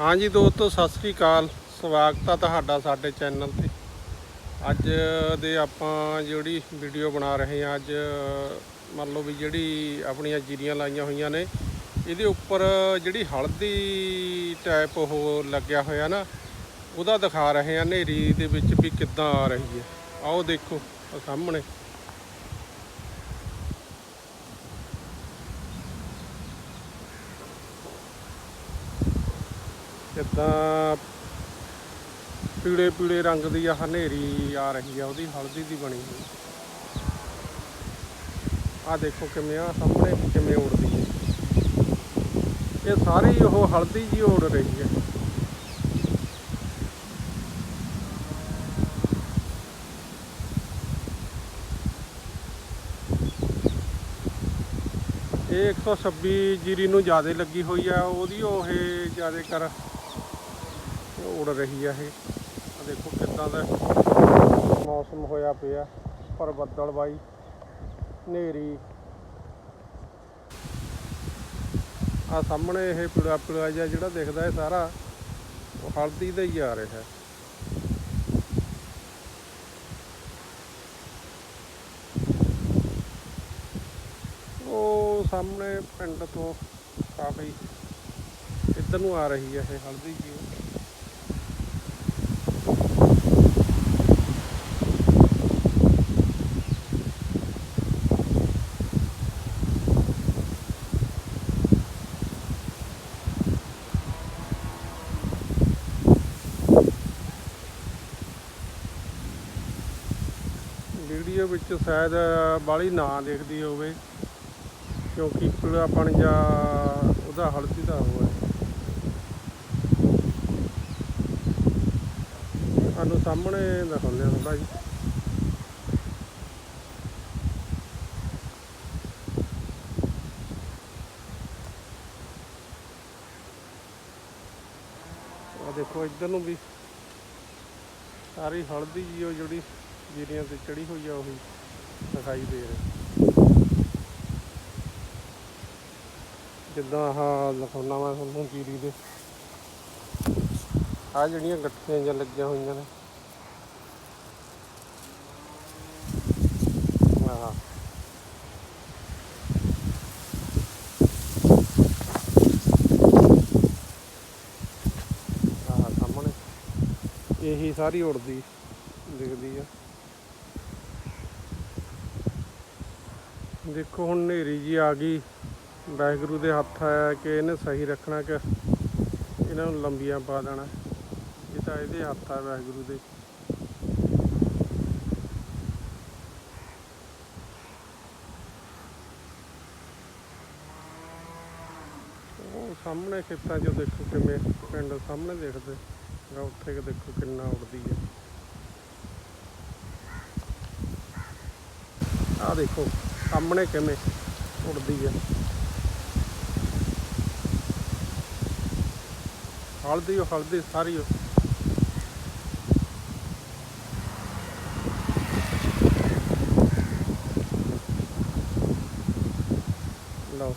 ਹਾਂਜੀ ਦੋਸਤੋ, ਸਤਿ ਸ੍ਰੀ ਅਕਾਲ। ਸਵਾਗਤ ਆ ਤੁਹਾਡਾ ਸਾਡੇ ਚੈਨਲ ਤੇ। ਅੱਜ ਦੇ ਆਪਾਂ ਜਿਹੜੀ ਵੀਡੀਓ ਬਣਾ ਰਹੇ ਹਾਂ, ਅੱਜ ਮੰਨ ਲਓ ਵੀ ਜਿਹੜੀ ਆਪਣੀਆਂ ਜੀਰੀਆਂ ਲਾਈਆਂ ਹੋਈਆਂ ਨੇ, ਇਹਦੇ ਉੱਪਰ ਜਿਹੜੀ ਹਲਦੀ ਟਾਈਪ ਉਹ ਲੱਗਿਆ ਹੋਇਆ ਨਾ, ਉਹਦਾ ਦਿਖਾ ਰਹੇ ਹਾਂ ਹਨੇਰੀ ਦੇ ਵਿੱਚ ਵੀ ਕਿੱਦਾਂ ਆ ਰਹੀ ਹੈ। ਆਓ ਦੇਖੋ ਸਾਹਮਣੇ। ਕਿੱਦਾਂ ਪੀਲੇ ਪੀਲੇ ਰੰਗ ਦੀ ਆ ਹਨੇਰੀ ਆ ਰਹੀ ਆ, ਉਹਦੀ ਹਲਦੀ ਦੀ ਬਣੀ ਹੋਈ। ਆ ਦੇਖੋ ਕਿਵੇਂ ਆ ਸਾਹਮਣੇ ਕਿਵੇਂ ਉੜਦੀ ਹੈ। ਇਹ ਸਾਰੀ ਉਹ ਹਲਦੀ ਜੀ ਉੜ ਰਹੀ ਹੈ। ਇਹ 126 ਜੀਰੀ ਨੂੰ ਜ਼ਿਆਦਾ ਲੱਗੀ ਹੋਈ ਆ, ਉਹਦੀ ਉਹ ਜ਼ਿਆਦਾ ਕਰ ਉੜ ਰਹੀ ਆ ਇਹ। ਆ ਦੇਖੋ ਕਿੱਦਾਂ ਦਾ ਮੌਸਮ ਹੋਇਆ ਪਿਆ, ਪਰ ਬੱਦਲ ਬਾਈ, ਹਨੇਰੀ। ਆ ਸਾਹਮਣੇ ਇਹ ਪੀਲਾ ਪੀਲਾ ਜਿਹਾ ਜਿਹੜਾ ਦਿਖਦਾ ਹੈ ਸਾਰਾ, ਉਹ ਹਲਦੀ ਦਾ ਹੀ ਆ ਰਿਹਾ। ਹੈ ਉਹ ਸਾਹਮਣੇ ਪਿੰਡ ਤੋਂ ਕਾਫੀ ਇੱਧਰ ਨੂੰ ਆ ਰਹੀ ਹੈ ਇਹ ਹਲਦੀ ਜੀ ਵੀਡੀਓ ਵਿੱਚ ਸ਼ਾਇਦ ਬਾਲੀ ਨਾ ਦਿਖਦੀ ਹੋਵੇ, ਕਿਉਂਕਿ ਪੀਲਾਪਣ ਜਾਂ ਉਹਦਾ ਹਲਦੀ ਦਾ ਹੋਇਆ ਸਾਨੂੰ ਸਾਹਮਣੇ ਦਿਖਾਉਂਦੇ ਆ ਥੋੜਾ ਜੀ ਆ ਦੇਖੋ, ਇੱਧਰ ਨੂੰ ਵੀ ਸਾਰੀ ਹਲਦੀ ਜੀ ਉਹ ਜਿਹੜੀ ਜੀਰੀਆਂ ਤੇ ਚੜੀ ਹੋਈ ਆ ਉਹੀ ਦਿਖਾਈ ਦੇ ਰਹੀ। ਜਿੱਦਾਂ ਆਹ ਦਿਖਾਉਣਾ ਮੈਂ ਤੁਹਾਨੂੰ ਜੀਰੀ ਦੇ। ਆ ਜਿਹੜੀਆਂ ਗੱਠੀਆਂ ਜਿਹਾ ਲੱਗੀਆਂ ਹੋਈਆਂ ਨੇ। ਆਹ ਸਾਹਮਣੇ। ਇਹੀ ਸਾਰੀ ਉੜਦੀ ਦਿਖਦੀ ਆ। ਦੇਖੋ, ਹੁਣ ਹਨੇਰੀ ਜੀ ਆ ਗਈ। ਵਾਹਿਗੁਰੂ ਦੇ ਹੱਥ ਆਇਆ ਕਿ ਇਹਨੇ ਸਹੀ ਰੱਖਣਾ ਕਿ ਇਹਨਾਂ ਨੂੰ ਲੰਬੀਆਂ ਪਾ ਦੇਣਾ। ਇਹ ਤਾਂ ਇਹਦੇ ਹੱਥ ਆ ਵਾਹਿਗੁਰੂ ਦੇ। ਉਹ ਸਾਹਮਣੇ ਖੇਤਾਂ 'ਚ ਦੇਖੋ ਕਿਵੇਂ ਪਿੰਡ ਸਾਹਮਣੇ ਦੇਖਦੇ। ਗਾ ਉੱਥੇ ਕਿ ਦੇਖੋ ਕਿੰਨਾ ਉੜਦੀ ਹੈ। ਆ ਦੇਖੋ। ਸਾਹਮਣੇ ਕਿਵੇਂ ਉੜਦੀ ਹੈ ਹਲਦੀ ਉਹ ਹਲਦੀ ਸਾਰੀ ਉਹ ਲਓ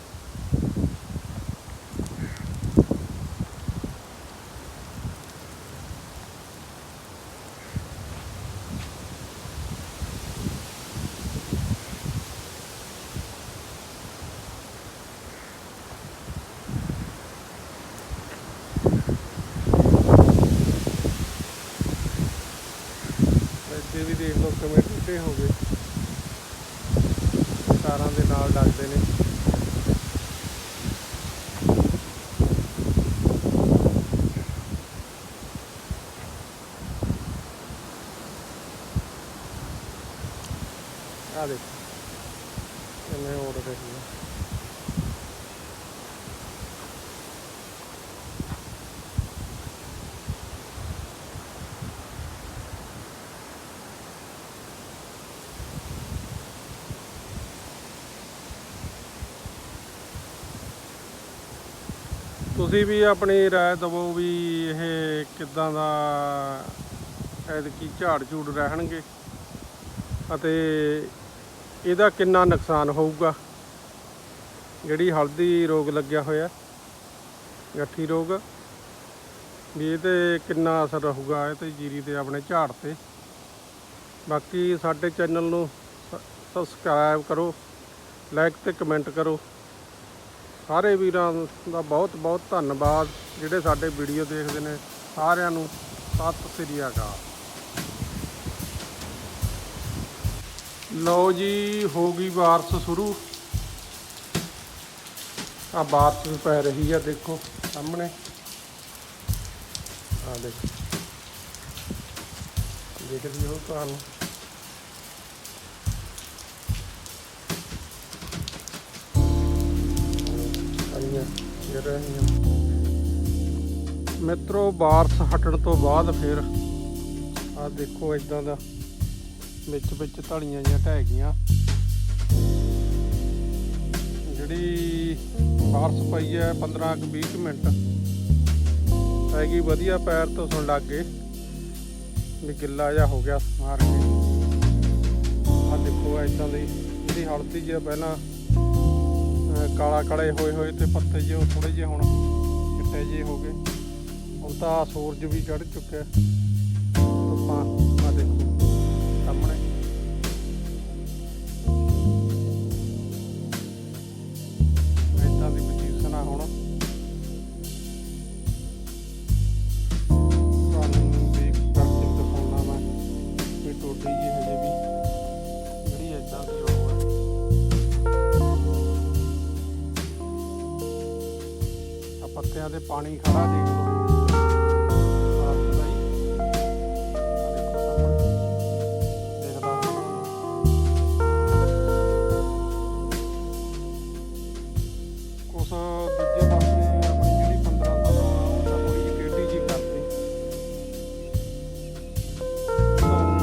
ਇੱਥੇ ਵੀ ਦੇਖ ਲਓ ਕਿਵੇਂ ਟੁੱਟੇ ਹੋ ਗਏ। ਤਾਰਾਂ ਦੇ ਨਾਲ ਲੱਗਦੇ ਨੇ ਆ ਦੇਖ ਕਿਵੇਂ ਉੜ ਰਹੀ ਹੈ ਤੁਸੀਂ ਵੀ ਆਪਣੀ ਰਾਏ ਦਿਵੋ ਵੀ ਇਹ ਕਿੱਦਾਂ ਦਾ ਐਤਕੀ ਝਾੜ ਝੂੜ ਰਹਿਣਗੇ ਅਤੇ ਇਹਦਾ ਕਿੰਨਾ ਨੁਕਸਾਨ ਹੋਊਗਾ? ਜਿਹੜੀ ਹਲਦੀ ਰੋਗ ਲੱਗਿਆ ਹੋਇਆ, ਗੱਠੀ ਰੋਗ, ਵੀ ਇਹ ਤੇ ਕਿੰਨਾ ਅਸਰ ਰਹੂਗਾ ਇਹ ਤੇ ਜੀਰੀ ਤੇ ਆਪਣੇ ਝਾੜ ਤੇ। ਬਾਕੀ ਸਾਡੇ ਚੈਨਲ ਨੂੰ ਸਬਸਕ੍ਰਾਈਬ ਕਰੋ ਲਾਈਕ ਤੇ ਕਮੈਂਟ ਕਰੋ। ਸਾਰੇ ਵੀਰਾਂ ਦਾ ਬਹੁਤ ਬਹੁਤ ਧੰਨਵਾਦ, ਜਿਹੜੇ ਸਾਡੇ ਵੀਡੀਓ ਦੇਖਦੇ ਨੇ, ਸਾਰਿਆਂ ਨੂੰ ਸਤਿ ਸ੍ਰੀ ਅਕਾਲ। ਲਓ ਜੀ, ਹੋ ਗਈ ਬਾਰਿਸ਼ ਸ਼ੁਰੂ। ਆ ਬਾਰਿਸ਼ ਵੀ ਪੈ ਰਹੀ ਆ, ਦੇਖੋ, ਸਾਹਮਣੇ। ਆ ਦੇਖੋ। ਦੇਖਦੀ ਹੋ ਤੁਹਾਨੂੰ। ਇਹ ਰਹੀਆਂ ਮਿੱਤਰੋ ਬਾਰਿਸ਼ ਹਟਣ ਤੋਂ ਬਾਅਦ ਫਿਰ ਆ ਦੇਖੋ ਇਦਾਂ ਦਾ ਵਿੱਚ ਵਿੱਚ ਧੜੀਆਂ ਜਿਹੀਆਂ ਢਹਿ ਗਈਆਂ। ਜਿਹੜੀ ਬਾਰਸ਼ ਪਈ ਹੈ 15 ਕੁ 20 ਕੁ ਮਿੰਟ। ਹੈਗੀ ਵਧੀਆ ਪੈਰ ਤੋਂ ਸੁਣ ਲੱਗ ਗਏ ਵੀ ਗਿੱਲਾ ਜਿਹਾ ਹੋ ਗਿਆ ਮਾਰ ਕੇ। ਆ ਦੇਖੋ ਇਦਾਂ ਦੀ ਜਿਹੜੀ ਹਲਦੀ ਜਿਹਾ ਪਹਿਲਾਂ ਕਾਲਾ ਕਾਲੇ ਹੋਏ ਹੋਏ ਤੇ ਪੱਤੇ ਜਿਹੇ ਥੋੜੇ ਜਿਹੇ ਹੁਣ ਚਿੱਟੇ ਜਿਹੇ ਹੋ ਗਏ। ਹੁਣ ਤਾਂ ਸੂਰਜ ਵੀ ਚੜ ਚੁੱਕਿਆ। ਧੁੱਪਾਂ ਆ ਪੱਤਿਆਂ ਪਾਣੀ ਖੜਾ ਦੇਖ ਲਓ। ਬਾਰਿਸ਼ ਦੂਜੇ ਪਾਸੇ ਆਪਣੀ ਜਿਹੜੀ 15 ਸਾਲ ਉਹ ਤਾਂ ਥੋੜੀ ਜਿਹੀ ਟੇਢੀ ਜੀ ਕਰਦੀ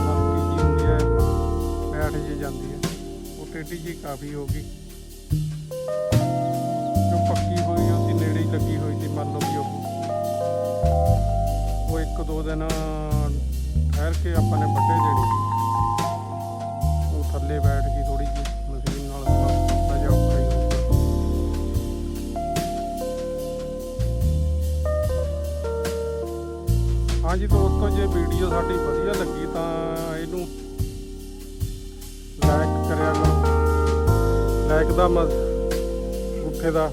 ਹਲਕੀ ਜੀ ਹੁੰਦੀ ਹੈ, ਬੈਠ ਜੀ ਜਾਂਦੀ ਹੈ। ਉਹ ਟੇਢੀ ਜੀ ਕਾਫੀ ਹੋ ਗਈ। ਲੱਗੀ ਹੋਈ ਸੀ, ਮੰਨ ਲਓ ਵੀ ਉਹ ਉਹ ਇੱਕ ਦੋ ਦਿਨ ਠਹਿਰ ਕੇ ਆਪਾਂ ਨੇ ਵੱਡੇ ਦੇਣੀ ਸੀ। ਉਹ ਥੱਲੇ ਬੈਠ ਗਈ ਥੋੜੀ ਜਿਹੀ, ਮਸ਼ੀਨ ਨਾਲ ਥੋੜਾ ਜਿਹਾ ਔਖਾ ਹੀ ਹਾਂਜੀ ਦੋਸਤੋ ਜੇ ਵੀਡੀਓ ਸਾਡੀ ਵਧੀਆ ਲੱਗੀ ਤਾਂ ਇਹਨੂੰ ਲਾਈਕ ਕਰਿਆ ਕਰੋ। ਲਾਈਕ ਦਾ ਮ ਉੱਥੇ ਦਾ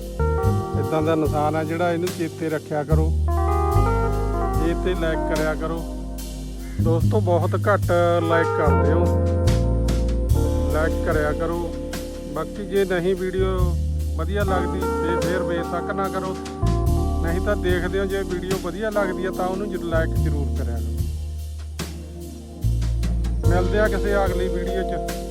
ਇਦਾਂ ਦਾ ਨਿਸ਼ਾਨ ਆ ਜਿਹੜਾ ਇਹਨੂੰ ਚੇਤੇ ਰੱਖਿਆ ਕਰੋ। ਚੇਤੇ ਲਾਈਕ ਕਰਿਆ ਕਰੋ। ਦੋਸਤੋ, ਬਹੁਤ ਘੱਟ ਲਾਈਕ ਕਰਦੇ ਹੋ। ਲਾਈਕ ਕਰਿਆ ਕਰੋ। ਬਾਕੀ ਜੇ ਨਹੀਂ ਵੀਡੀਓ ਵਧੀਆ ਲੱਗਦੀ, ਤੇ ਫੇਰ ਬੇਸ਼ੱਕ ਨਾ ਕਰੋ। ਨਹੀਂ ਤਾਂ ਦੇਖਦੇ ਹੋ, ਜੇ ਵੀਡੀਓ ਵਧੀਆ ਲੱਗਦੀ ਹੈ ਤਾਂ ਉਹਨੂੰ ਜਰੂਰ ਲਾਈਕ ਜ਼ਰੂਰ ਕਰਿਆ ਕਰੋ। ਮਿਲਦੇ ਆ ਕਿਸੇ ਅਗਲੀ ਵੀਡੀਓ 'ਚ।